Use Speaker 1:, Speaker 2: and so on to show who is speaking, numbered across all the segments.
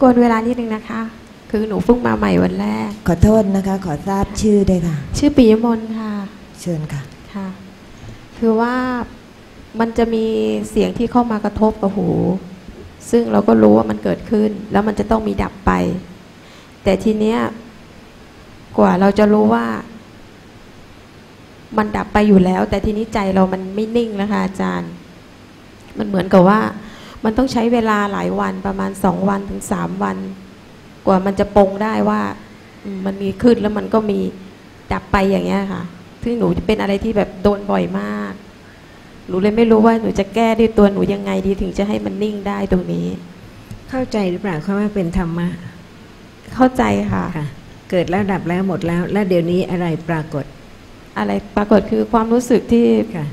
Speaker 1: กวนเวลานิดนึงนะคะ คือหนูเพิ่งมาใหม่วันแรก
Speaker 2: ขอโทษนะคะ ขอทราบชื่อด้วยค่ะ
Speaker 1: ชื่อปิยมนต์ค่ะ
Speaker 2: เชิญค่ะ
Speaker 1: ค่ะ คือว่ามันจะมีเสียงที่เข้ามากระทบกับหู ซึ่งเราก็รู้ว่ามันเกิดขึ้น แล้วมันจะต้องมีดับไป แต่ทีเนี้ยกว่าเราจะรู้ว่า มันดับไปอยู่แล้ว แต่ทีนี้ใจเรามันไม่นิ่งนะคะอาจารย์ มันเหมือนกับว่า มันต้องใช้เวลาหลายวันประมาณสองวันถึงสามวัน กว่ามันจะปรงได้ว่าอืมมันมีขึ้นแล้วมันก็มีดับไปอย่างเงี้ยค่ะซึ่งหนูจะเป็นอะไรที่แบบโดนบ่อยมาก หนูเลยไม่รู้ว่าหนูจะแก้ด้วยตัวหนูยังไงดีถึงจะให้มันนิ่งได้ตรงนี้
Speaker 3: เข้าใจหรือเปล่าเขาว่าเป็นธรรมะ
Speaker 1: เข้าใจค่ะ
Speaker 3: ค่ะเกิดแล้วดับแล้วหมดแล้ว และเดี๋ยวนี้อะไรปรากฏ
Speaker 1: อะไรปรากฏคือความรู้สึกที่
Speaker 3: ค่ะ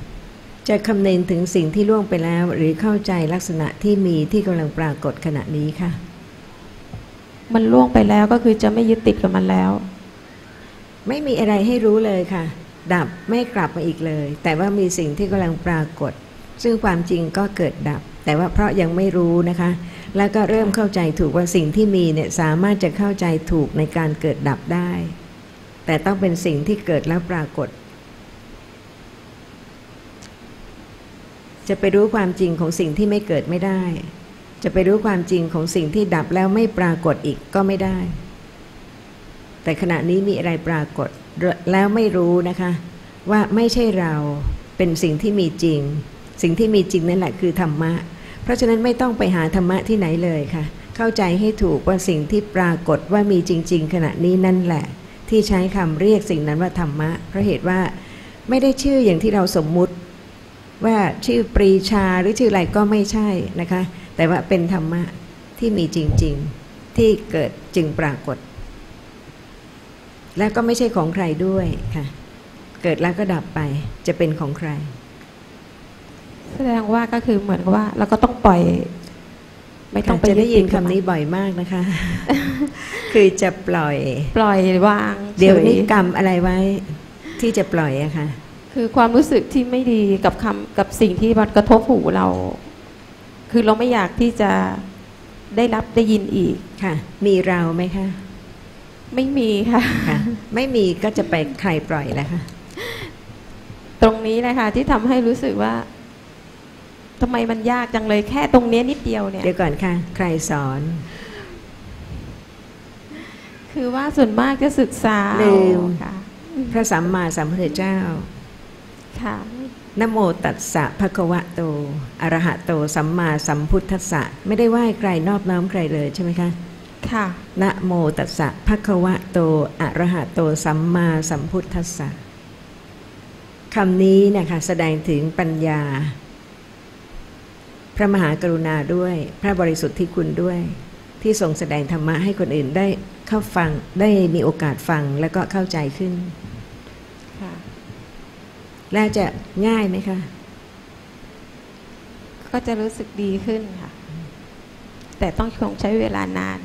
Speaker 3: จะคำนึงถึงสิ่งที่ล่วงไปแล้ว หรือเข้าใจลักษณะที่มีที่กำลังปรากฏขณะนี้ค่ะ
Speaker 1: มันล่วงไปแล้วก็คือจะไม่ยึดติดกับมันแล้ว
Speaker 3: ไม่มีอะไรให้รู้เลยค่ะ ดับไม่กลับมาอีกเลย แต่ว่ามีสิ่งที่กำลังปรากฏ ซึ่งความจริงก็เกิดดับ แต่ว่าเพราะยังไม่รู้นะคะ แล้วก็เริ่มเข้าใจถูกว่าสิ่งที่มีเนี่ยสามารถจะเข้าใจถูกในการเกิดดับได้ แต่ต้องเป็นสิ่งที่เกิดแล้วปรากฏ จะไปรู้ความจริงของสิ่งที่ไม่เกิดไม่ได้ จะไปรู้ความจริงของสิ่งที่ดับแล้วไม่ปรากฏอีกก็ไม่ได้ แต่ขณะนี้มีอะไรปรากฏแล้วไม่รู้นะคะ ว่าไม่ใช่เราเป็นสิ่งที่มีจริง สิ่งที่มีจริงนั่นแหละคือธรรมะ เพราะฉะนั้นไม่ต้องไปหาธรรมะที่ไหนเลยค่ะ เข้าใจให้ถูกว่าสิ่งที่ปรากฏว่ามีจริง ๆ ขณะนี้นั่นแหละ ที่ใช้คำเรียกสิ่งนั้นว่าธรรมะ เพราะเหตุว่าไม่ได้ชื่ออย่างที่เราสมมุติ ว่าชื่อปรีชาหรือชื่ออะไรก็ไม่ใช่นะคะ แต่ว่าเป็นธรรมะที่มีจริง ๆ ที่เกิดจึงปรากฏ และก็ไม่ใช่ของใครด้วยค่ะ เกิดแล้วก็ดับไปจะเป็นของใคร
Speaker 1: แสดงว่าก็คือเหมือนกับว่าเราก็ต้องปล่อย ไม่ต้องไป
Speaker 3: จะได้ยิน
Speaker 1: ดติ
Speaker 3: คำนี้บ่อยมากนะคะ คือจะปล่อย
Speaker 1: ปล่อยวาง
Speaker 3: เดี๋ยวนี้
Speaker 1: ฉ
Speaker 3: กรรมอะไรไว้ ที่จะปล่อยอะค่ะ
Speaker 1: คือความรู้สึกที่ไม่ดีกับคำกับสิ่งที่มันกระทบหูเรา คือเราไม่อยากที่จะได้รับได้ยินอีก
Speaker 3: ค่ะ มีเราไหมคะ
Speaker 1: ไม่มีค่ะ
Speaker 3: ค่ะไม่มีก็จะไปใครปล่อยแล้วคะ
Speaker 1: ตรงนี้นะคะที่ทำให้รู้สึกว่าทำไมมันยากจังเลยแค่ตรงเนี้ยนิดเดียวเนี่ย
Speaker 3: เดี๋ยวก่อนค่ะ ใครสอน
Speaker 1: คือว่าส่วนมากจะศึกษา
Speaker 3: ลืม
Speaker 1: ค่ะ
Speaker 3: พระสัมมาสัมพุทธเจ้า
Speaker 1: ค่ะ
Speaker 3: นะโมตัสสะภะคะวะโตอะระหะโตสัมมาสัมพุทธัสสะไม่ได้ไหว้ใครนอบน้อมใครเลยใช่ไหมคะ
Speaker 1: ค่ะ
Speaker 3: นะโมตัสสะภะคะวะโตอะระหะโตสัมมาสัมพุทธัสสะคำนี้เนะคะแสดงถึงปัญญา พระมหากรุณาด้วย พระบริสุทธิ์ที่คุณด้วย ที่ทรงแสดงธรรมะให้คนอื่นได้เข้าฟังได้มีโอกาสฟังแล้วก็เข้าใจขึ้น
Speaker 1: ค่ะ
Speaker 3: แล้วจะง่ายไหมคะ
Speaker 1: ก็จะรู้สึกดีขึ้นค่ะ แต่ต้องคงใช้เวลานาน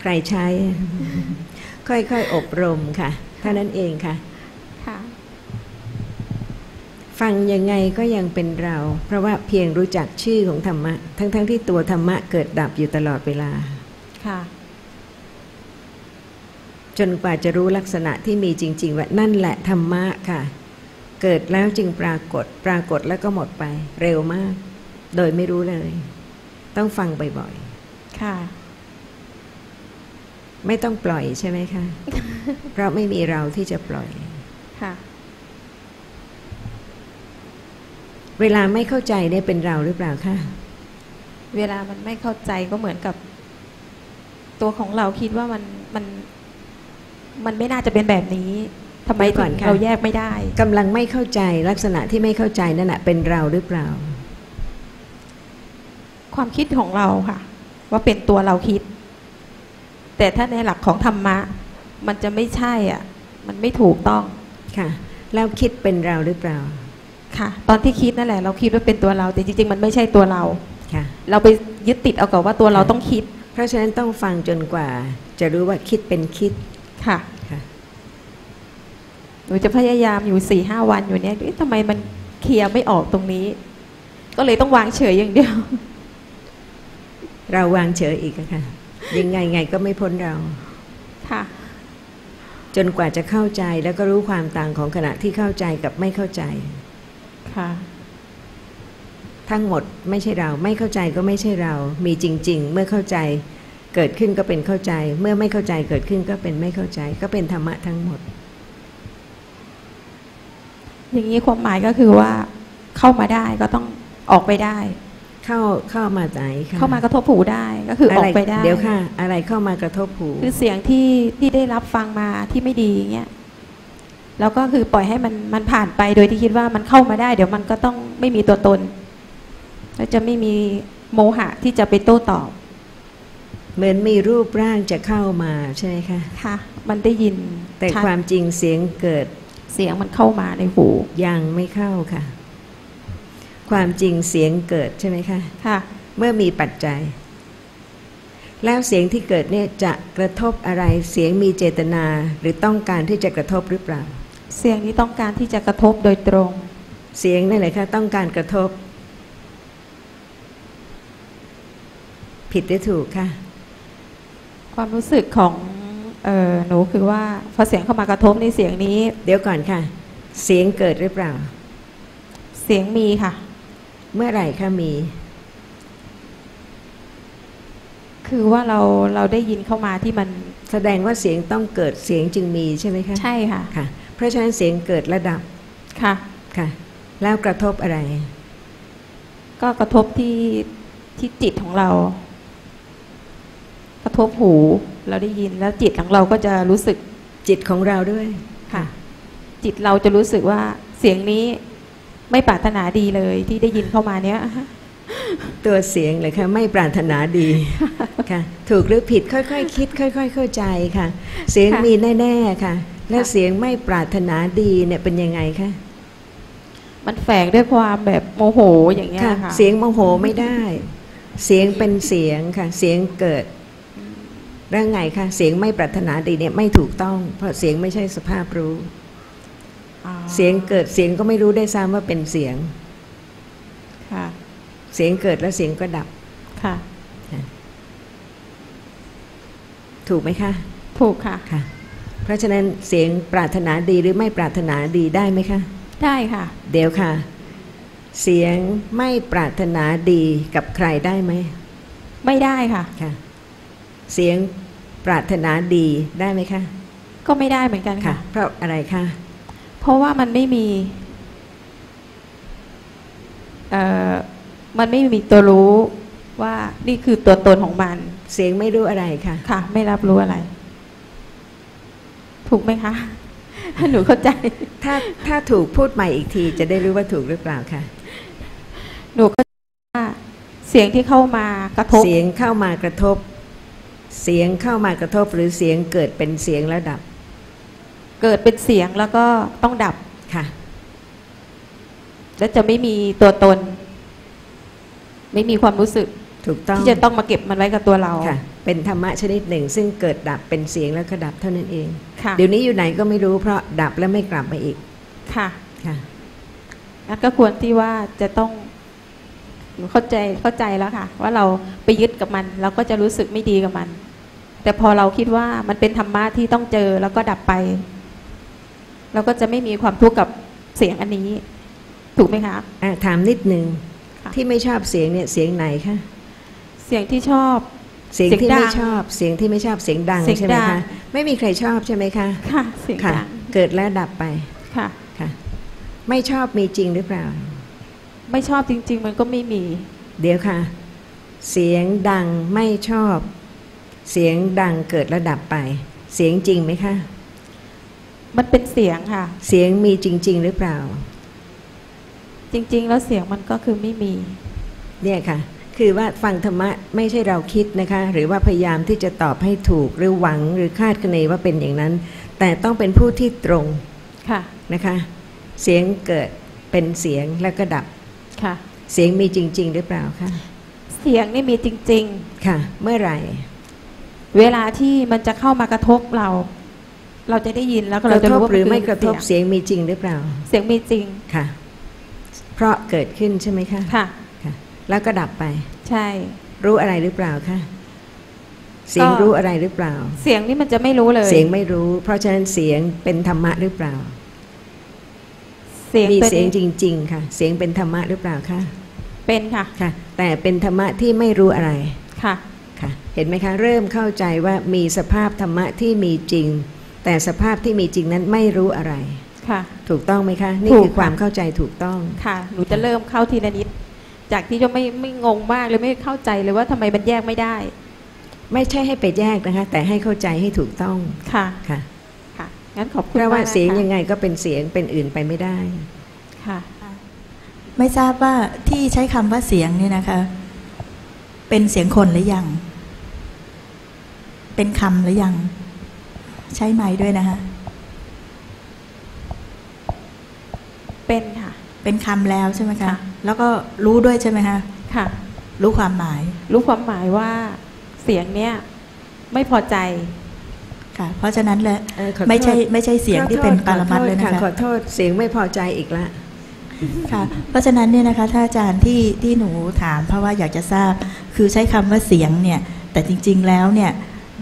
Speaker 3: ใครใช้ ค่อยๆอบรมค่ะเท่านั้นเองค่ะ
Speaker 1: ค่ะ
Speaker 3: ฟังยังไงก็ยังเป็นเรา เพราะว่าเพียงรู้จักชื่อของธรรมะ ทั้งๆทที่ตัวธรรมะเกิดดับอยู่ตลอดเวลา
Speaker 1: ค่ะ
Speaker 3: จนกว่าจะรู้ลักษณะที่มีจริง ๆ ว่านั่นแหละธรรมะค่ะ เกิดแล้วจึงปรากฏ ปรากฏแล้วก็หมดไปเร็วมาก โดยไม่รู้เลย ต้องฟังบ่อย
Speaker 1: ค่ะ
Speaker 3: ๆไม่ต้องปล่อยใช่ไหมคะ เพราะไม่มีเราที่จะปล่อย
Speaker 1: ค่ะ
Speaker 3: เวลาไม่เข้าใจเนี่ยเป็นเราหรือเปล่าคะ
Speaker 1: เวลามันไม่เข้าใจก็เหมือนกับ ตัวของเราคิดว่ามันมัน มันไม่น่าจะเป็นแบบนี้ทำไม
Speaker 3: ก่
Speaker 1: ถึ
Speaker 3: อน
Speaker 1: ง
Speaker 3: ค่ะ
Speaker 1: เราแยกไม่ได้
Speaker 3: กำลังไม่เข้าใจลักษณะที่ไม่เข้าใจนั่นแหะเป็นเราหรือเปล่า
Speaker 1: ความคิดของเราค่ะ ว่าเป็นตัวเราคิด แต่ถ้าในหลักของธรรมะ มันจะไม่ใช่อะ มันไม่ถูกต้อง
Speaker 3: ค่ะ แล้วคิดเป็นเราหรือเปล่า
Speaker 1: ค่ะ ตอนที่คิดนั่นแหละ เราคิดว่าเป็นตัวเรา แต่จริง ๆ มันไม่ใช่ตัวเรา
Speaker 3: ค่ะ
Speaker 1: เราไปยึดติดเอากับว่าตัวเราต้องคิด
Speaker 3: เพราะฉะนั้นต้องฟังจนกว่า จะรู้ว่าคิดเป็นคิด
Speaker 1: ค่ะ
Speaker 3: ค่ะ
Speaker 1: หนูจะพยายามอยู่สี่ห้าวันอยู่เนี้ยเอ๊ะทำไมมันเคลียร์ไม่ออกตรงนี้ ก็เลยต้องวางเฉยอย่างเดียว
Speaker 3: เราวางเฉยอีกอะค่ะ ยังไงไงก็ไม่พ้นเรา
Speaker 1: ค่ะ
Speaker 3: จนกว่าจะเข้าใจแล้วก็รู้ความต่างของขณะที่เข้าใจกับไม่เข้าใจ
Speaker 1: ค่ะ
Speaker 3: ทั้งหมดไม่ใช่เราไม่เข้าใจก็ไม่ใช่เรา มีจริง ๆ เมื่อเข้าใจ เกิดขึ้นก็เป็นเข้าใจ เมื่อไม่เข้าใจเกิดขึ้นก็เป็นไม่เข้าใจ ก็เป็นธรรมะทั้งหมด
Speaker 1: อย่างนี้ความหมายก็คือว่า เข้ามาได้ก็ต้องออกไปได้
Speaker 3: เข้าเข้ามาไหนคะ
Speaker 1: เข้ามากระทบหูได้ก็คือออกไปได้
Speaker 3: เดี๋ยวค่ะ อะไรเข้ามากระทบหู
Speaker 1: คือเสียงที่ที่ได้รับฟังมาที่ไม่ดีเงี้ยแล้วก็คือปล่อยให้มันมันผ่านไปโดยที่คิดว่ามันเข้ามาได้ เดี๋ยวมันก็ต้องไม่มีตัวตนแล้วจะไม่มีโมหะที่จะไปโต้ตอบ
Speaker 3: เหมือนมีรูปร่างจะเข้ามาใช่ไหมคะ
Speaker 1: ค่ะ มันได้ยิน
Speaker 3: แต่
Speaker 1: ชัด
Speaker 3: ความจริงเสียงเกิด
Speaker 1: เสียงมันเข้ามาในหู
Speaker 3: ยังไม่เข้าค่ะ ความจริงเสียงเกิดใช่ไหมคะ
Speaker 1: ค่ะ
Speaker 3: เมื่อมีปัจจัย แล้วเสียงที่เกิดเนี่ยจะกระทบอะไรเสียงมีเจตนาหรือต้องการที่จะกระทบหรือเปล่า
Speaker 1: เสียงนี้ต้องการที่จะกระทบโดยตรง
Speaker 3: เสียงนั่นแหละค่ะต้องการกระทบ ผิดหรือถูกค่ะ
Speaker 1: ความรู้สึกของเออหนูคือว่าพอเสียงเข้ามากระทบในเสียงนี้
Speaker 3: เดี๋ยวก่อนค่ะ เสียงเกิดหรือเปล่า
Speaker 1: เสียงมีค่ะ
Speaker 3: เมื่อไหร่คะมี
Speaker 1: คือว่าเราเราได้ยินเข้ามาที่มัน
Speaker 3: แสดงว่าเสียงต้องเกิดเสียงจึงมีใช่ไหมคะ
Speaker 1: ใช่ค่ะ
Speaker 3: ค่ะ เพราะฉะนั้นเสียงเกิดระดับ
Speaker 1: ค่ะ
Speaker 3: ค่ะ แล้วกระทบอะไร
Speaker 1: ก็กระทบที่ที่จิตของเรา กระทบหูเราได้ยินแล้วจิตของเราก็จะรู้สึก
Speaker 3: จิตของเราด้วย
Speaker 1: ค่ะ จิตเราจะรู้สึกว่าเสียงนี้ไม่ปรารถนาดีเลยที่ได้ยินเข้ามาเนี้ย
Speaker 3: ตัวเสียงเลยค่ะไม่ปรารถนาดีค่ะ ถูกหรือผิดค่อยๆคคิด ค่อย ๆ เข้าใจค่ะ เสียง
Speaker 1: ค่ะ
Speaker 3: มีแน่ๆค่ะ แล้ว
Speaker 1: ค่ะ
Speaker 3: เสียงไม่ปรารถนาดีเนี่ยเป็นยังไงคะ
Speaker 1: มันแฝงด้วยความแบบโมโหอย่างเงี้ย
Speaker 3: ค่ะ
Speaker 1: ค่ะ
Speaker 3: เสียงโมโหไม่ได้ เสียงเป็นเสียงค่ะ เสียงเกิด เรื่องไงคะเสียงไม่ปรารถนาดีเนี่ยไม่ถูกต้อง เพราะเสียงไม่ใช่สภาพรู้
Speaker 1: อ๋อ
Speaker 3: เสียงเกิดเสียงก็ไม่รู้ได้ซ้ำว่าเป็นเสียง
Speaker 1: ค่ะ
Speaker 3: เสียงเกิดแล้วเสียงก็ดับ
Speaker 1: ค่ะ
Speaker 3: ถูกไหมคะ
Speaker 1: ถูกค่ะ
Speaker 3: ค่ะ เพราะฉะนั้นเสียงปรารถนาดีหรือไม่ปรารถนาดีได้ไหมคะ
Speaker 1: ได้ค่ะ
Speaker 3: เดี๋ยวค่ะ เสียงไม่ปรารถนาดีกับใครได้ไหม
Speaker 1: ไม่ได้ค่ะ
Speaker 3: ค่ะ เสียง ปรารถนาดีได้ไหมคะ
Speaker 1: ก็ไม่ได้เหมือนกัน
Speaker 3: ค่ะ
Speaker 1: ค่ะ
Speaker 3: เพราะอะไรคะ
Speaker 1: เพราะว่ามันไม่มีเอ่อมันไม่มีตัวรู้ว่านี่คือตัวตนของมัน
Speaker 3: เสียงไม่รู้อะไรค่ะ
Speaker 1: ค่ะ ไม่รับรู้อะไร ถูกไหมคะหนูเข้าใจ
Speaker 3: ถ้าถ้าถูกพูดใหม่อีกที จะได้รู้ว่าถูกหรือเปล่าค่ะ
Speaker 1: หนูก็ว่าเสียงที่เข้ามากระทบ
Speaker 3: เสียงเข้ามากระทบ เสียงเข้ามากระทบหรือเสียงเกิดเป็นเสียงแล้วดับ
Speaker 1: เกิดเป็นเสียงแล้วก็ต้องดับ
Speaker 3: ค่ะ
Speaker 1: และจะไม่มีตัวตน ไม่มีความรู้สึก
Speaker 3: ถูกต้อง
Speaker 1: ที่จะต้องมาเก็บมันไว้กับตัวเรา
Speaker 3: ค่ะ เป็นธรรมะชนิดหนึ่ง ซึ่งเกิดดับเป็นเสียงแล้วก็ดับเท่านั้นเอง
Speaker 1: ค่ะ
Speaker 3: เดี๋ยวนี้อยู่ไหนก็ไม่รู้เพราะดับแล้วไม่กลับมาอีก
Speaker 1: ค่ะ
Speaker 3: ค่ะ
Speaker 1: นั่นก็ควรที่ว่าจะต้องหนูเข้าใจเข้าใจแล้วค่ะ ว่าเราไปยึดกับมัน เราก็จะรู้สึกไม่ดีกับมัน แต่พอเราคิดว่ามันเป็นธรรมะที่ต้องเจอแล้วก็ดับไป เราก็จะไม่มีความทุกข์กับเสียงอันนี้ ถูกไหมคะ
Speaker 3: อะถามนิดนึง
Speaker 1: ค่ะ
Speaker 3: ที่ไม่ชอบเสียงเนี่ยเสียงไหนคะ
Speaker 1: เสียงที่ชอบ
Speaker 3: เสียง
Speaker 1: เสียง
Speaker 3: ที่
Speaker 1: ดั
Speaker 3: ไม่
Speaker 1: ง
Speaker 3: ชอบเสียงที่ไม่ชอบเสียงดัง
Speaker 1: เสียง
Speaker 3: ใช่ไหม
Speaker 1: ดัง
Speaker 3: คะไม่มีใครชอบใช่ไหมคะ
Speaker 1: ค่ะเสียง
Speaker 3: ค่ะ
Speaker 1: ดัง
Speaker 3: เกิดแล้วดับไป
Speaker 1: ค่ะ
Speaker 3: ค่ะ ไม่ชอบมีจริงหรือเปล่า
Speaker 1: ไม่ชอบจริง ๆ มันก็ไม่มี
Speaker 3: เดี๋ยวค่ะ เสียงดังไม่ชอบ เสียงดังเกิดแล้วดับไป เสียงจริงไหมคะ
Speaker 1: มันเป็นเสียงค่ะ
Speaker 3: เสียงมีจริง ๆ หรือเปล่า
Speaker 1: จริง ๆ แล้วเสียงมันก็คือไม่มี
Speaker 3: เนี่ยค่ะ คือว่าฟังธรรมะไม่ใช่เราคิดนะคะ หรือว่าพยายามที่จะตอบให้ถูกหรือหวังหรือคาดคะเนว่าเป็นอย่างนั้น แต่ต้องเป็นผู้ที่ตรง
Speaker 1: ค่ะ
Speaker 3: นะคะ เสียงเกิดเป็นเสียงแล้วก็ดับ
Speaker 1: ค่ะ
Speaker 3: เสียงมีจริง ๆ หรือเปล่าคะ
Speaker 1: เสียงนี่มีจริง
Speaker 3: ค่ะ เมื่อไหร่
Speaker 1: ๆ เวลาที่มันจะเข้ามากระทบเรา เราจะได้ยินแล้วก็
Speaker 3: ก
Speaker 1: เรา
Speaker 3: ระ
Speaker 1: จะ
Speaker 3: ทบ
Speaker 1: รู้ว่า
Speaker 3: หรือ
Speaker 1: นคื
Speaker 3: ไม่กระทบ
Speaker 1: เสียง
Speaker 3: เสียงมีจริงหรือเปล่า
Speaker 1: เสียงมีจริง
Speaker 3: ค่ะ เพราะเกิดขึ้นใช่ไหมคะ
Speaker 1: ค่ะ
Speaker 3: ค่ะ แล้วก็ดับไป
Speaker 1: ใช่
Speaker 3: รู้อะไรหรือเปล่าคะเสียงรู้อะไรหรือเปล่า
Speaker 1: เสียงนี่มันจะไม่รู้เลย
Speaker 3: เสียงไม่รู้ เพราะฉะนั้นเสียงเป็นธรรมะหรือเปล่า
Speaker 1: เสียง
Speaker 3: มี
Speaker 1: ตัว
Speaker 3: เสียง
Speaker 1: นี้
Speaker 3: จริง ๆ ค่ะ เสียงเป็นธรรมะหรือเปล่าคะ
Speaker 1: เป็นค่ะ
Speaker 3: ค่ะ แต่เป็นธรรมะที่ไม่รู้อะไร
Speaker 1: ค่ะ
Speaker 3: ค่ะเห็นไหมคะเริ่มเข้าใจว่ามีสภาพธรรมะที่มีจริง แต่สภาพที่มีจริงนั้นไม่รู้อะไร
Speaker 1: ค่ะ
Speaker 3: ถูกต้องไหมคะ นี่
Speaker 1: ถูก
Speaker 3: คือความ
Speaker 1: ค่ะ
Speaker 3: เข้าใจถูกต้อง
Speaker 1: ค่ะหนูจะเริ่มเข้าทีละนิด จากที่จะไม่ไม่งงมากเลยไม่เข้าใจเลยว่าทำไมมันแยกไม่ได้
Speaker 3: ไม่ใช่ให้ไปแยกนะคะ แต่ให้เข้าใจให้ถูกต้อง
Speaker 1: ค่ะ
Speaker 3: ค่ะ
Speaker 1: ค่ะงั้นขอบคุณ
Speaker 3: เพราะว่าม
Speaker 1: ก
Speaker 3: เสียง
Speaker 1: นะคะ
Speaker 3: ยังไงก็เป็นเสียงเป็นอื่นไปไม่ได้
Speaker 1: ค่ะ
Speaker 4: ไม่ทราบว่าที่ใช้คำว่าเสียงเนี่ยนะคะ เป็นเสียงคนหรือยัง เป็นคำหรือยัง ใช้ไม้ด้วยนะคะ
Speaker 1: เป็นค่ะ
Speaker 4: เป็นคำแล้วใช่ไหมคะ
Speaker 1: ค่ะ
Speaker 4: แล้วก็รู้ด้วยใช่ไหมคะ
Speaker 1: ค่ะ
Speaker 4: รู้ความหมาย
Speaker 1: รู้ความหมายว่าเสียงเนี้ยไม่พอใจ
Speaker 4: ค่ะ เพราะฉะนั้นเลย
Speaker 3: เออขอโทษ
Speaker 4: ไม่ใช่ไม่ใช่เสียงที่เป็นปรมัตถ์เลยนะ
Speaker 3: ขอ
Speaker 4: คะ
Speaker 3: ขอโทษเสียงไม่พอใจอีกละ
Speaker 4: ค่ะเพราะฉะนั้นเนี่ยนะคะถ้าอาจารย์ที่ที่หนูถามเพราะว่าอยากจะทราบคือใช้คำว่าเสียงเนี่ยแต่จริง ๆแล้วเนี่ย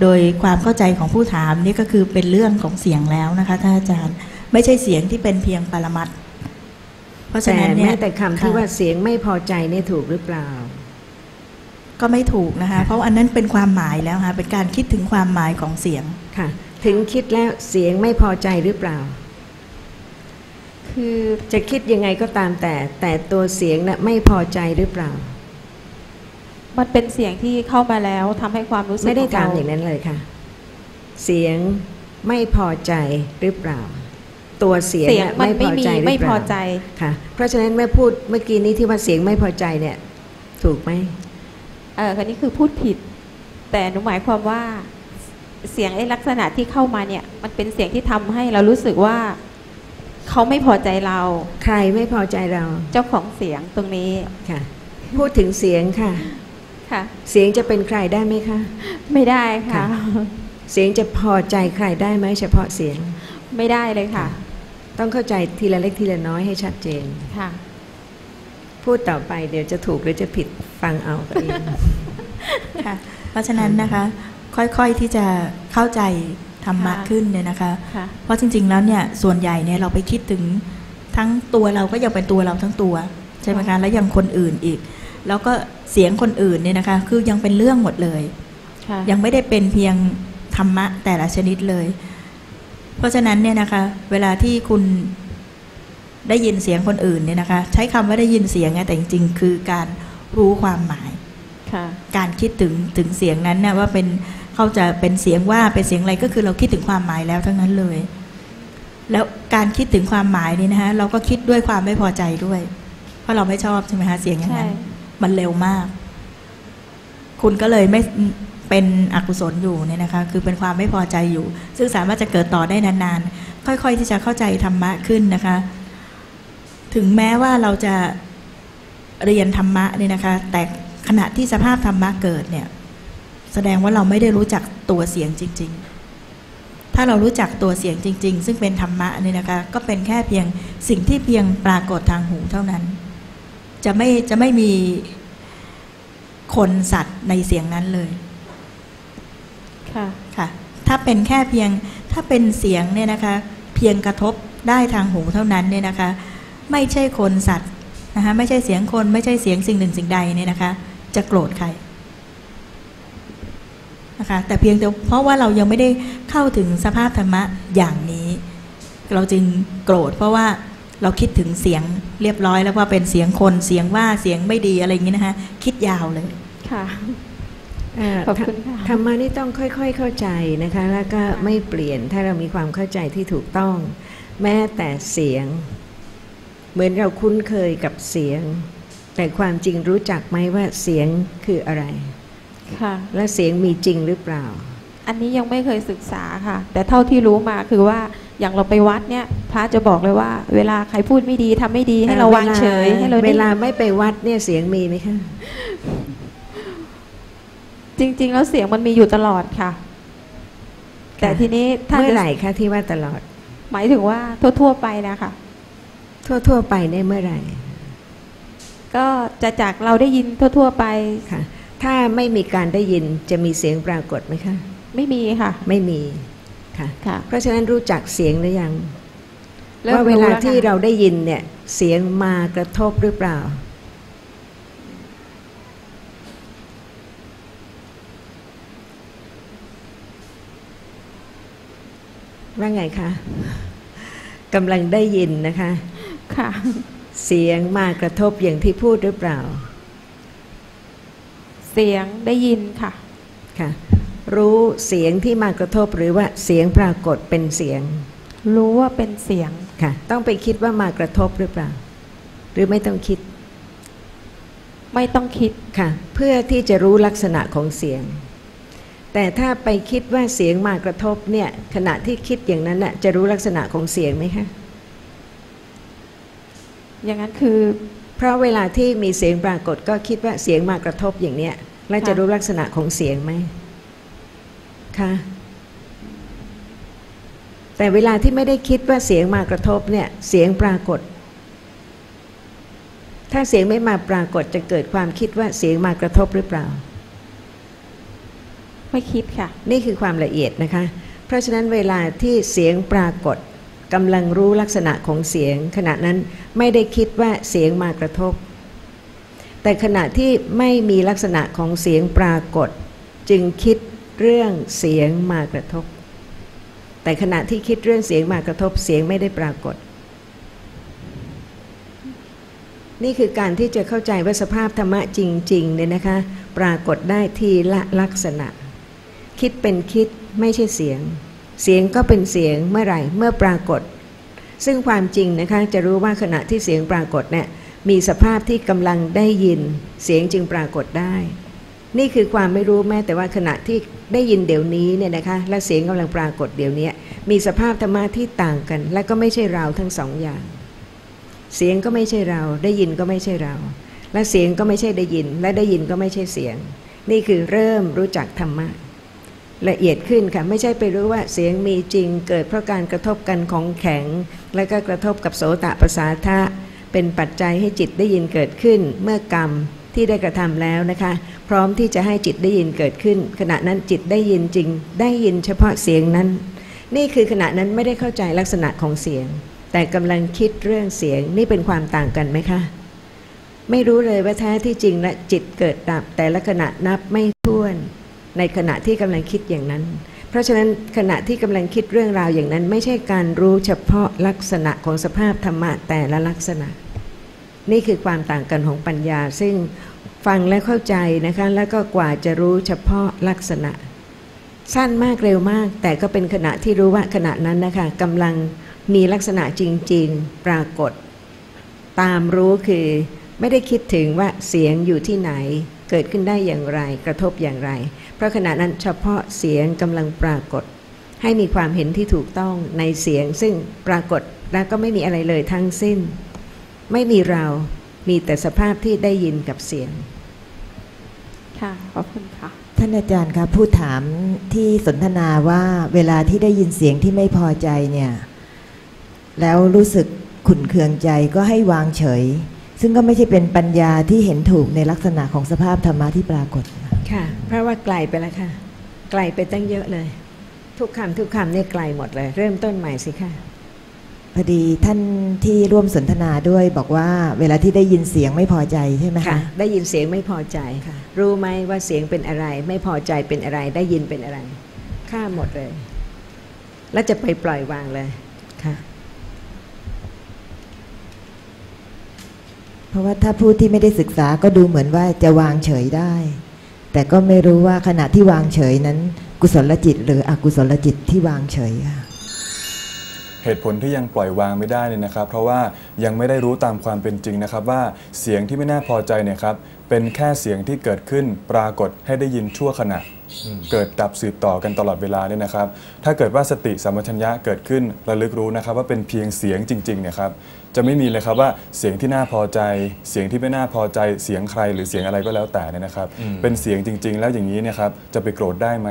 Speaker 4: โดยความเข้าใจของผู้ถามนี่ก็คือเป็นเรื่องของเสียงแล้วนะคะท่านอาจารย์ไม่ใช่เสียงที่เป็นเพียงปรมัตถ์เพราะฉะ
Speaker 3: แต่
Speaker 4: นั้นเนี่ย
Speaker 3: แม้แต่คำที่
Speaker 4: ค่ะ
Speaker 3: ว่าเสียงไม่พอใจเนี่ยถูกหรือเปล่า
Speaker 4: ก็ไม่ถูกนะคะ เพราะอันนั้นเป็นความหมายแล้วค่ะเป็นการคิดถึงความหมายของเสียง
Speaker 3: ค่ะ ถึงคิดแล้วเสียงไม่พอใจหรือเปล่า
Speaker 1: คือ
Speaker 3: จะคิดยังไงก็ตามแต่ แต่ตัวเสียงน่ะไม่พอใจหรือเปล่า
Speaker 1: มันเป็นเสียงที่เข้ามาแล้วทำให้ความรู้สึก
Speaker 3: ไม่ได้
Speaker 1: ข
Speaker 3: ถาม
Speaker 1: เร
Speaker 3: อย่างนั้นเลยค่ะ เสียงไม่พอใจหรือเปล่า ตัวเสียง
Speaker 1: เสียง
Speaker 3: น่ะ
Speaker 1: มัน
Speaker 3: ไม่พ
Speaker 1: ไม่
Speaker 3: อ
Speaker 1: มี
Speaker 3: ใจหรือ
Speaker 1: ไม่
Speaker 3: เป
Speaker 1: พอ
Speaker 3: ล่า
Speaker 1: ใจ
Speaker 3: ค่ะ เพราะฉะนั้นเมื่อพูดเมื่อกี้นี้ที่ว่าเสียงไม่พอใจเนี่ย ถูกไหม
Speaker 1: เออคันนี้คือพูดผิด แต่หนูหมายความว่าเสียงไอ้ลักษณะที่เข้ามาเนี่ย มันเป็นเสียงที่ทำให้เรารู้สึกว่า เขาไม่พอใจเรา
Speaker 3: ใครไม่พอใจเรา
Speaker 1: เจ้าของเสียงตรงนี้
Speaker 3: ค่ะ พูดถึงเสียงค่ะ
Speaker 1: ค่ะ
Speaker 3: เสียงจะเป็นใครได้ไหมคะ
Speaker 1: ไม่ได้ค่ะ
Speaker 3: ค่ะ เสียงจะพอใจใครได้ไหมเฉพาะเสียง
Speaker 1: ไม่ได้เลยค่ะ
Speaker 3: ต้องเข้าใจทีละเล็กทีละน้อยให้ชัดเจน
Speaker 1: ค่ะ
Speaker 3: พูดต่อไปเดี๋ยวจะถูกหรือจะผิดฟังเอาก็เอง
Speaker 4: ค่ะ เพราะฉะนั้นนะคะ ค่อยๆที่จะเข้าใจ ธรรมะ
Speaker 1: ค่ะ
Speaker 4: ขึ้นเนี่ยนะคะ
Speaker 1: ค่ะ
Speaker 4: เพราะจริง ๆ แล้วเนี่ยส่วนใหญ่เนี่ยเราไปคิดถึงทั้งตัวเราก็ยังเป็นตัวเราทั้งตัวใช่ไหมคะแล้วยังคนอื่นอีก แล้วก็เสียงคนอื่นเนี่ยนะคะ คือยังเป็นเรื่องหมดเลย
Speaker 1: ค่ะ
Speaker 4: ยังไม่ได้เป็นเพียงธรรมะแต่ละชนิดเลย เพราะฉะนั้นเนี่ยนะคะ เวลาที่คุณได้ยินเสียงคนอื่นเนี่ยนะคะ ใช้คำว่าได้ยินเสียงไงแต่จริง ๆ คือการรู้ความหมาย
Speaker 1: ค่ะ
Speaker 4: การคิดถึงถึงเสียงนั้นเนี่ยว่าเป็น เขาจะเป็นเสียงว่าเป็นเสียงอะไรก็คือเราคิดถึงความหมายแล้วทั้งนั้นเลย แล้วการคิดถึงความหมายนี่นะคะเราก็คิดด้วยความไม่พอใจด้วย เพราะเราไม่ชอบใช่ไหมคะเสียงอย่าง
Speaker 1: ใช่
Speaker 4: นั้นมันเร็วมาก คุณก็เลยไม่เป็นอกุศลอยู่เนี่ยนะคะ คือเป็นความไม่พอใจอยู่ ซึ่งสามารถจะเกิดต่อได้นานๆ ค่อยๆที่จะเข้าใจธรรมะขึ้นนะคะ ถึงแม้ว่าเราจะเรียนธรรมะเนี่ยนะคะ แต่ขณะที่สภาพธรรมะเกิดเนี่ย แสดงว่าเราไม่ได้รู้จักตัวเสียงจริง ๆ ถ้าเรารู้จักตัวเสียงจริง ๆ ซึ่งเป็นธรรมะเนี่ยนะคะ ก็เป็นแค่เพียงสิ่งที่เพียงปรากฏทางหูเท่านั้น จะไม่จะไม่มีคนสัตว์ในเสียงนั้นเลย
Speaker 1: ค่ะ
Speaker 4: ค่ะ ถ้าเป็นแค่เพียง ถ้าเป็นเสียงเนี่ยนะคะ เพียงกระทบได้ทางหูเท่านั้นเนี่ยนะคะ ไม่ใช่คนสัตว์นะคะ ไม่ใช่เสียงคน ไม่ใช่เสียงสิ่งหนึ่งสิ่งใดเนี่ยนะคะ จะโกรธใคร นะคะแต่เพียงแต่เพราะว่าเรายังไม่ได้เข้าถึงสภาพธรรมะอย่างนี้ เราจึงโกรธเพราะว่าเราคิดถึงเสียงเรียบร้อยแล้วว่าเป็นเสียงคนเสียงว่าเสียงไม่ดีอะไรอย่างนี้นะคะคิดยาวเลย
Speaker 1: ค่ะ
Speaker 3: เอ่อ
Speaker 1: ขอบคุณค่ะ
Speaker 3: ธรรมะนี่ต้องค่อยๆเข้าใจนะคะ แล้วก็ไม่เปลี่ยนถ้าเรามีความเข้าใจที่ถูกต้อง แม้แต่เสียง เหมือนเราคุ้นเคยกับเสียง แต่ความจริงรู้จักไหมว่าเสียงคืออะไร
Speaker 1: ค่ะ
Speaker 3: และเสียงมีจริงหรือเปล่า
Speaker 1: อันนี้ยังไม่เคยศึกษาค่ะ แต่เท่าที่รู้มาคือว่าอย่างเราไปวัดเนี่ยพระจะบอกเลยว่า เวลาใครพูดไม่ดีทำไม่ดีให้เราวางเฉยให้เรา
Speaker 3: เว
Speaker 1: ได้
Speaker 3: ลาไม่ไปวัดเนี่ยเสียงมีไหมคะ
Speaker 1: จริง ๆ แล้วเสียงมันมีอยู่ตลอดค่ะ แต่ทีนี้ถ้า
Speaker 3: เมื่อ
Speaker 1: จะ
Speaker 3: ไหร่คะที่ว่าตลอด
Speaker 1: หมายถึงว่าทั่ว ๆ ไปนะคะ
Speaker 3: ทั่ว ๆ ไปเนี่ยเมื่อไหร่
Speaker 1: ก็จะจากเราได้ยินทั่ว ๆ ไป
Speaker 3: ค่ะ ถ้าไม่มีการได้ยินจะมีเสียงปรากฏไหมคะ
Speaker 1: ไม่มีค่ะ
Speaker 3: ไม่มีค่ะ
Speaker 1: ค่ะ
Speaker 3: เพราะฉะนั้นรู้จักเสียงหรือยัง
Speaker 1: ริ่ม
Speaker 3: ว่าเวลา
Speaker 1: แค่ะ
Speaker 3: ที่เราได้ยินเนี่ย เสียงมากระทบหรือเปล่า ว่าไงคะกำลังได้ยินนะคะ
Speaker 1: ค่ะ
Speaker 3: เสียงมากระทบอย่างที่พูดหรือเปล่า
Speaker 1: เสียงได้ยินค่ะ
Speaker 3: ค่ะ รู้เสียงที่มากระทบหรือว่าเสียงปรากฏเป็นเสียง
Speaker 1: รู้ว่าเป็นเสียง
Speaker 3: ค่ะ ต้องไปคิดว่ามากระทบหรือเปล่า หรือไม่ต้องคิด
Speaker 1: ไม่ต้องคิด
Speaker 3: ค่ะ เพื่อที่จะรู้ลักษณะของเสียง แต่ถ้าไปคิดว่าเสียงมากระทบเนี่ย ขณะที่คิดอย่างนั้นน่ะจะรู้ลักษณะของเสียงไหมคะ
Speaker 1: อย่างนั้นคือ
Speaker 3: เพ ราะเวลาที่มีเสียงปรากฏก็คิดว่าเสียงมากระทบอย่างเนี้ยแล้วจะ
Speaker 1: ค่ะ
Speaker 3: รู้ลักษณะของเสียงไหมค่ะแต่เวลาที่ไม่ได้คิดว่าเสียงมากระทบเนี่ยเสียงปรากฏ ถ้าเสียงไม่มาปรากฏจะเกิดความคิดว่าเสียงมากระทบหรือเปล่า
Speaker 1: ไม่คิดค่ะ
Speaker 3: นี่คือความละเอียดนะคะ เพราะฉะนั้นเวลาที่เสียงปรากฏ กำลังรู้ลักษณะของเสียง ขณะนั้นไม่ได้คิดว่าเสียงมากระทบ แต่ขณะที่ไม่มีลักษณะของเสียงปรากฏ จึงคิดเรื่องเสียงมากระทบ แต่ขณะที่คิดเรื่องเสียงมากระทบเสียงไม่ได้ปรากฏ นี่คือการที่จะเข้าใจว่าสภาพธรรมะจริงๆเนี่ยนะคะ ปรากฏได้ทีละลักษณะ คิดเป็นคิดไม่ใช่เสียง เสียงก็เป็นเสียงเมื่อไหร่เมื่อปรากฏ ซึ่งความจริงนะคะจะรู้ว่าขณะที่เสียงปรากฏเนี่ยมีสภาพที่กำลังได้ยิน เสียงจึงปรากฏได้ นี่คือความไม่รู้แม้แต่ว่าขณะที่ได้ยินเดี๋ยวนี้เนี่ยนะคะและเสียงกำลังปรากฏเดี๋ยวนี้มีสภาพธรรมะที่ต่างกัน และก็ไม่ใช่เราทั้งสองอย่าง เสียงก็ไม่ใช่เราได้ยินก็ไม่ใช่เรา และเสียงก็ไม่ใช่ได้ยิน และได้ยินก็ไม่ใช่เสียง นี่คือเริ่มรู้จักธรรมะ ละเอียดขึ้นค่ะไม่ใช่ไปรู้ว่าเสียงมีจริงเกิดเพราะการกระทบกันของแข็ง และก็กระทบกับโสตประสาทะเป็นปัจจัยให้จิตได้ยินเกิดขึ้น เมื่อกรรมที่ได้กระทำแล้วนะคะ พร้อมที่จะให้จิตได้ยินเกิดขึ้น ขณะนั้นจิตได้ยินจริง ได้ยินเฉพาะเสียงนั้น นี่คือขณะนั้นไม่ได้เข้าใจลักษณะของเสียง แต่กำลังคิดเรื่องเสียงนี่เป็นความต่างกันไหมคะไม่รู้เลยว่าแท้ที่จริงและจิตเกิดดับแต่ละขณะนับไม่ถ้วน ในขณะที่กำลังคิดอย่างนั้น เพราะฉะนั้นขณะที่กำลังคิดเรื่องราวอย่างนั้น ไม่ใช่การรู้เฉพาะลักษณะของสภาพธรรมะแต่ละลักษณะ นี่คือความต่างกันของปัญญา ซึ่งฟังและเข้าใจนะคะแล้วก็กว่าจะรู้เฉพาะลักษณะ สั้นมากเร็วมาก แต่ก็เป็นขณะที่รู้ว่าขณะนั้นนะคะกำลังมีลักษณะจริง ๆ ปรากฏ ตามรู้คือไม่ได้คิดถึงว่าเสียงอยู่ที่ไหน เกิดขึ้นได้อย่างไร กระทบอย่างไร ราะขณะนั้นเฉพาะเสียงกำลังปรากฏ ให้มีความเห็นที่ถูกต้องในเสียง ซึ่งปรากฏแล้วก็ไม่มีอะไรเลยทั้งสิ้น ไม่มีเรามีแต่สภาพที่ได้ยินกับเสียง
Speaker 1: ค่ะขอบคุณค่ะ
Speaker 2: ท่านอาจารย์ครับผู้ถามที่สนทนาว่าเวลาที่ได้ยินเสียงที่ไม่พอใจเนี่ย แล้วรู้สึกขุ่นเคืองใจก็ให้วางเฉย ซึ่งก็ไม่ใช่เป็นปัญญาที่เห็นถูกในลักษณะของสภาพธรรมะที่ปรากฏ
Speaker 3: ค่ะ เพราะว่าไกลไปแล้วค่ะ ไกลไปตั้งเยอะเลย ทุกคำทุกคำเนี่ยไกลหมดเลย เริ่มต้นใหม่สิค่ะ
Speaker 2: พอดีท่านที่ร่วมสนทนาด้วยบอกว่าเวลาที่ได้ยินเสียงไม่พอใจใช่ไหม
Speaker 3: ค่ะ
Speaker 2: คะ
Speaker 3: ได้ยินเสียงไม่พอใจ
Speaker 2: ค่ะ
Speaker 3: รู้ไหมว่าเสียงเป็นอะไร ไม่พอใจเป็นอะไร ได้ยินเป็นอะไรข้ามหมดเลย แล้วจะไปปล่อยวางเลย
Speaker 2: ค่ะ เพราะว่าถ้าผู้ที่ไม่ได้ศึกษาก็ดูเหมือนว่าจะวางเฉยได้ แต่ก็ไม่รู้ว่าขณะที่วางเฉยนั้น กุศลจิต หรืออกุศลจิตที่วางเฉยค่ะ
Speaker 5: เหตุผลที่ยังปล่อยวางไม่ได้เนี่ยนะครับ เพราะว่ายังไม่ได้รู้ตามความเป็นจริงนะครับว่าเสียงที่ไม่น่าพอใจเนี่ยครับเป็นแค่เสียงที่เกิดขึ้นปรากฏให้ได้ยินชั่วขณะเกิดดับสืบต่อกันตลอดเวลาเนี่ยนะครับ ถ้าเกิดว่าสติสัมปชัญญะเกิดขึ้นระลึกรู้นะครับ ว่าเป็นเพียงเสียงจริงๆเนี่ยครับจะไม่มีเลยครับว่าเสียงที่น่าพอใจ เสียงที่ไม่น่าพอใจ เสียงใครหรือเสียงอะไรก็แล้วแต่เนี่ยนะครับ เป็นเสียงจริง ๆ แล้วอย่างนี้เนี่ยครับจะไปโกรธได้ไหม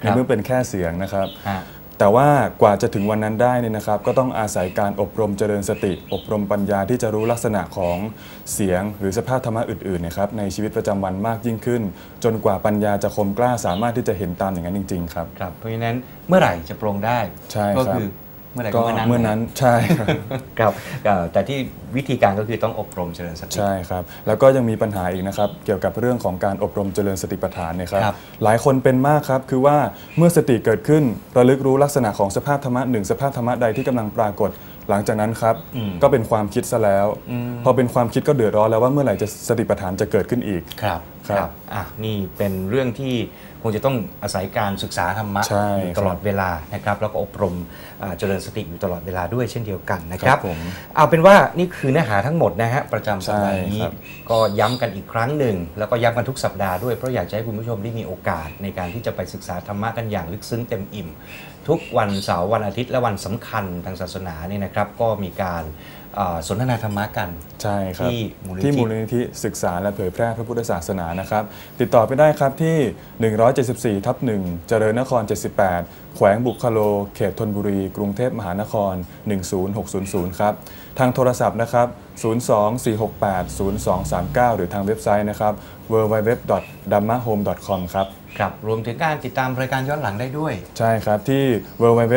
Speaker 5: ในเมื่อเป็นแค่เสียงนะครับ
Speaker 6: ฮะ
Speaker 5: แต่ว่ากว่าจะถึงวันนั้นได้เนี่ยนะครับ ก็ต้องอาศัยการอบรมเจริญสติ อบรมปัญญาที่จะรู้ลักษณะของเสียงหรือสภาพธรรมะอื่นๆนะครับในชีวิตประจำวันมากยิ่งขึ้น จนกว่าปัญญาจะคมกล้าสามารถที่จะเห็นตามอย่างนั้นจริง ๆ ครับ
Speaker 6: ครับเพราะฉะนั้นเมื่อไหร่จะปรงได้
Speaker 5: ใช่ครับ
Speaker 6: ก็คือเมื่อไหร่
Speaker 5: ก็
Speaker 6: ก็เมื่อนั้น
Speaker 5: เมื่อนั้นใช่ครับ
Speaker 6: ครับเอ่อแต่ที่วิธีการก็คือต้องอบรมเจริญสติ
Speaker 5: ใช่ครับแล้วก็ยังมีปัญหาอีกนะครับเกี่ยวกับเรื่องของการอบรมเจริญสติปัฏฐานเนะครับ
Speaker 6: ครับ
Speaker 5: หลายคนเป็นมากครับคือว่าเมื่อสติเกิดขึ้นระลึกรู้ลักษณะของสภาพธรรมะหนึ่งสภาพธรรมะใดที่กำลังปรากฏ หลังจากนั้นครับ
Speaker 6: อืม
Speaker 5: ก็เป็นความคิดซะแล้ว
Speaker 6: อืม
Speaker 5: พอเป็นความคิดก็เดือดร้อนแล้วว่าเมื่อไหร่จะสติปัฏฐานจะเกิดขึ้นอีก
Speaker 6: ครับ
Speaker 5: ครับ
Speaker 6: อะนี่เป็นเรื่องที่คงจะต้องอาศัยการศึกษาธรรมะ
Speaker 5: ใช่
Speaker 6: อยู่ตลอดเวลานะครับ แล้วก็อบรมอ่าเจริญสติอยู่ตลอดเวลาด้วยเช่นเดียวกันนะค
Speaker 5: ค
Speaker 6: รั
Speaker 5: รับบผม
Speaker 6: เอาเป็นว่านี่คือเนื้อหาทั้งหมดนะฮะประจำสัปดาห์
Speaker 5: ใช่
Speaker 6: นี้
Speaker 5: ครับ
Speaker 6: ก็ย้ำกันอีกครั้งหนึ่ง แล้วก็ย้ำกันทุกสัปดาห์ด้วยเพราะอยากจะให้คุณผู้ชมได้มีโอกาสในการที่จะไปศึกษาธรรมะกันอย่างลึกซึ้งเต็มอิ่ม ทุกวันเสาร์วันอาทิตย์และวันสำคัญทางศาสนาเนี่ยนะครับก็มีการอ่าสนทนาธรรมะกัน
Speaker 5: ใช่ครับ
Speaker 6: ที่มูลนิธิ
Speaker 5: ที่มูลนิธิศึกษาและเผยแพร่พระพุทธศาสนานะครับ ติดต่อไปได้ครับที่ 174ทับ1เจริญนคร 78 แขวงบุคโล เขตธนบุรี กรุงเทพมหานคร 10600 ครับ ทางโทรศัพท์นะครับ 024680239 หรือทางเว็บไซต์นะครับ www.dammahome.com ครับ
Speaker 6: ครับ รวมถึงการติดตามรายการย้อนหลังได้ด้วย
Speaker 5: ใช่ครับ ที่ www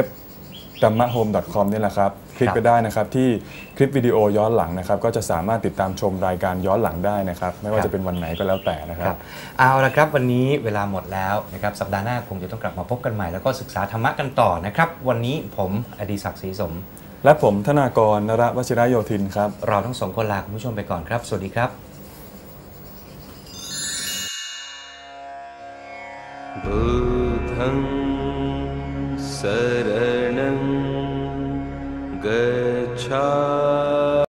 Speaker 5: d a m m a h o m e c o m นี่แหละครับ คลิกไปได้นะครับที่คลิปวิดีโอย้อนหลังนะครับ ก็จะสามารถติดตามชมรายการย้อนหลังได้นะครับ ไม่ว่า
Speaker 6: ครับ
Speaker 5: จะเป็นวันไหนก็แล้วแต่นะค
Speaker 6: ค
Speaker 5: รั
Speaker 6: รับบเอาละครับวันนี้เวลาหมดแล้วนะครับสัปดาห์หน้าคงจะต้องกลับมาพบกันใหม่แล้วก็ศึกษาธรรมะกันต่อนะครับ วันนี้ผมอดีศักดิ์ศรีสม
Speaker 5: และผมธนากรนรวชิระโยธินครับ
Speaker 6: เราทั้งสองคนลาคุณผู้ชมไปก่อนครับ สวัสดีครับ
Speaker 7: बुद्धं शरणं गच्छा